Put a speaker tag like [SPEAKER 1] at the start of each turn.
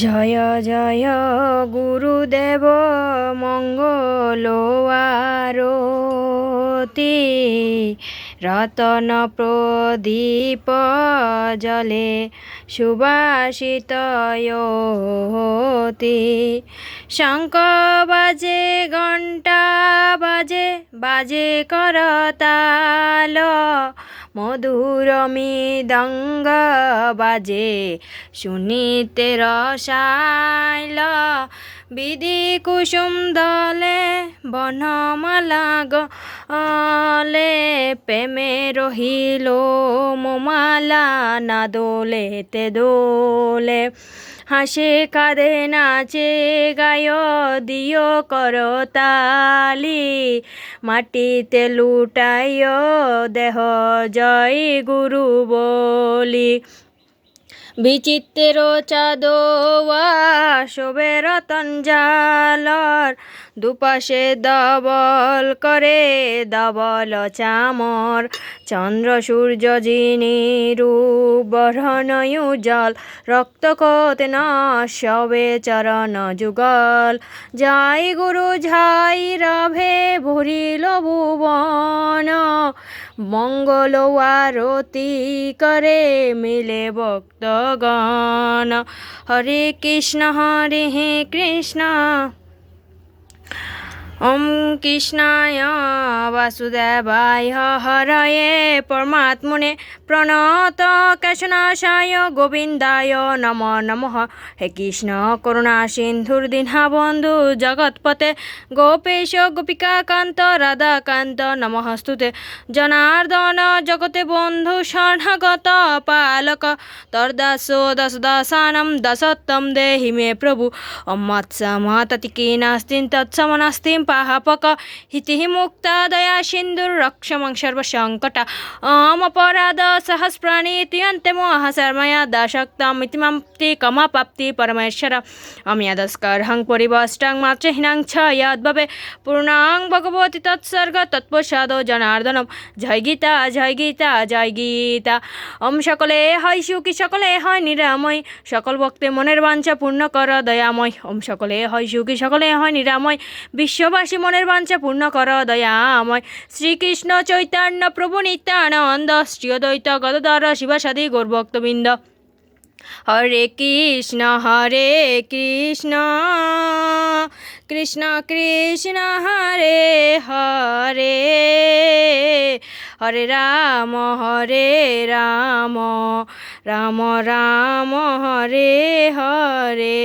[SPEAKER 1] জয় জয় গুরুদেব মঙ্গল আরতি রতন প্রদীপ জলে সুবাসিত শঙ্ক বাজে ঘণ্টা বাজে বাজে করতাল মৃদঙ্গ বাজে শুনিতে রসাইল বিধি কুসুম দলে বনমালা গ আলে প্রেমে রহিল মোমালা না দোলে তে দোলে হাসে কাঁদে নাচে গায় দিও করতালি মাটিতে লুটাইও দেহ জয় গুরু বলি বিচিত্রের চাদোয়া শোভে রতন জালর দুপাশে দবল করে দবল চামর চন্দ্র সূর্য যিনি রূবরণয়ু জল রক্ত কোতে নবে চরণ যুগল যাই গুরু ঝাই রভে ভরিল ভুবন মঙ্গল আরতি করে মিলে ভক্তগণ হরে কৃষ্ণ হরে কৃষ্ণ ওম কৃষ্ণায় বাসুদেবায় হরয়ে পরমাত্মনে প্রণত কেশনাশায় গোবিন্দায় নম নম হে কৃষ্ণ করুণা সিন্ধুর দিনা বন্ধু জগৎপতে গোপেশ গোপিকা কান্ত রাধাকান্ত নমস্তুতে জনার্দন জগতে বন্ধু শরণাগত পালক তর্দাস দশ দশানম দশোত্তম দেহি মে প্রভু অম্মৎসমততি কী নাস্তিম তৎসমনাস্তিম পাহাপক হিতিহি মুক্তা দয়া সিন্ধুর্রক্ষমং সর্বসংকট অম অপরাধ সহস তুয়ন্তে মোহ শর্ময়া দাশক্তমিতি মাপ্তি কমা প্রাপ্তি পরমেশ্বর হং পরিবষ্টং মাত্রহীনাং ছ ইয়দ্ভবে পূর্ণাং ভগবতি তৎসর্গ তৎপসাদো জনার্দন জয় গীতা জয় গীতা জয় গীতা ওম সকলে হয় সুখী সকলে হয় নিরাময় সকল ভক্তে মনের বাঞ্ছা পূর্ণ কর দয়াময় ওম সকলে হয় সুখী সকলে হয় নিরাময় বিশ্ব ভালোবাসি মনের বাঞ্ছা পূর্ণ কর দয়াময় শ্রীকৃষ্ণ চৈতন্য প্রভু নিত্যানন্দ শ্রীদ্বৈত গদধর শিবাসাদি গোরভক্তবৃন্দ হরে কৃষ্ণ হরে কৃষ্ণ কৃষ্ণ কৃষ্ণ হরে হরে হরে রাম হরে রাম রাম রাম হরে হরে